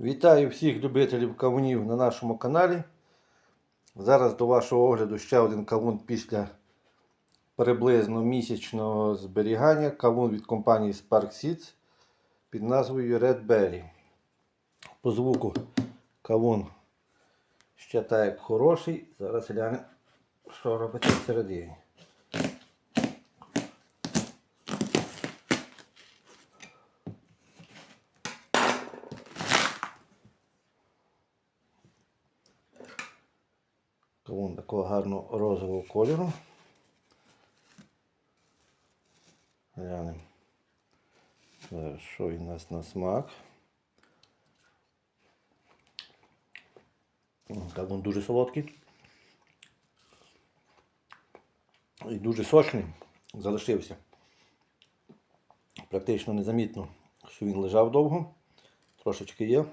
Вітаю всіх любителів кавунів на нашому каналі. Зараз до вашого огляду ще один кавун після приблизно місячного зберігання. Кавун від компанії Spark Seeds під назвою Red Berry. По звуку кавун ще так хороший. Зараз глянемо, що робиться всередині. Кавун такого гарного розового кольору. Глянемо. Зараз що він у нас на смак. Кавун дуже солодкий. І дуже сочний. Залишився. Практично незамітно, що він лежав довго. Трошечки є.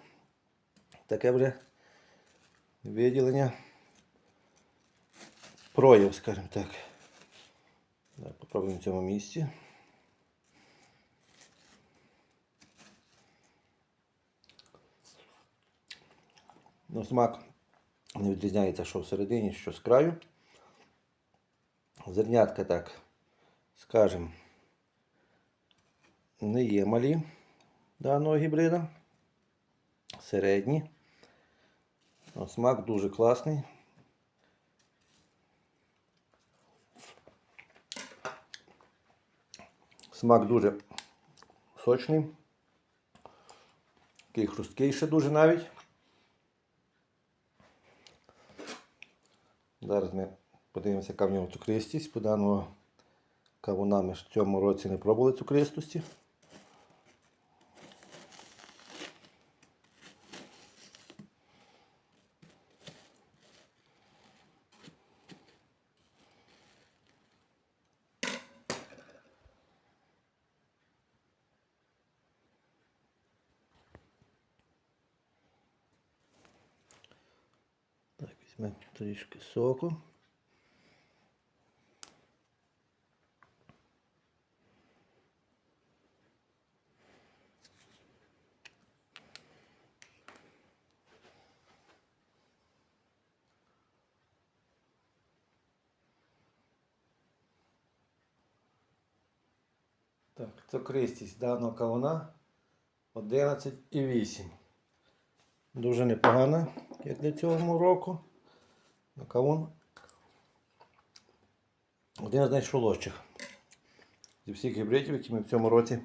Таке вже виділення прояв, скажімо так. Давай попробуємо в цьому місці. Ну, смак не відрізняється, що всередині, що з краю. Зернятка так, скажімо, не є малі даного гібрида. Середні. Ну, Смак дуже класний. Смак дуже сочний. Такий хрусткий ще дуже навіть. Зараз ми подивимося, яка в нього цукристість. По даного кавуна ми в цьому році не пробували цукристості. Так, візьмемо трішки соку. Так, цукристість даного кавуна 11,8. Дуже непогана, як для цього року. На кавун. Один з найшолодших зі всіх гібридів, які ми в цьому році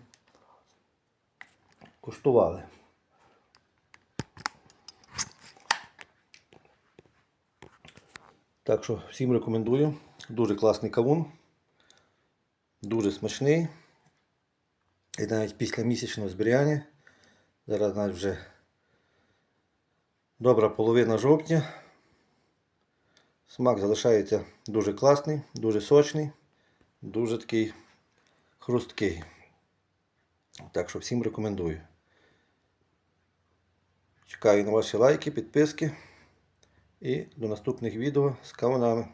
куштували. Так що всім рекомендую. Дуже класний кавун. Дуже смачний. І навіть після місячного зберігання. Зараз навіть вже добра половина жовтня. Смак залишається дуже класний, дуже сочний, дуже такий хрусткий. Так що всім рекомендую. Чекаю на ваші лайки, підписки і до наступних відео з кавунами.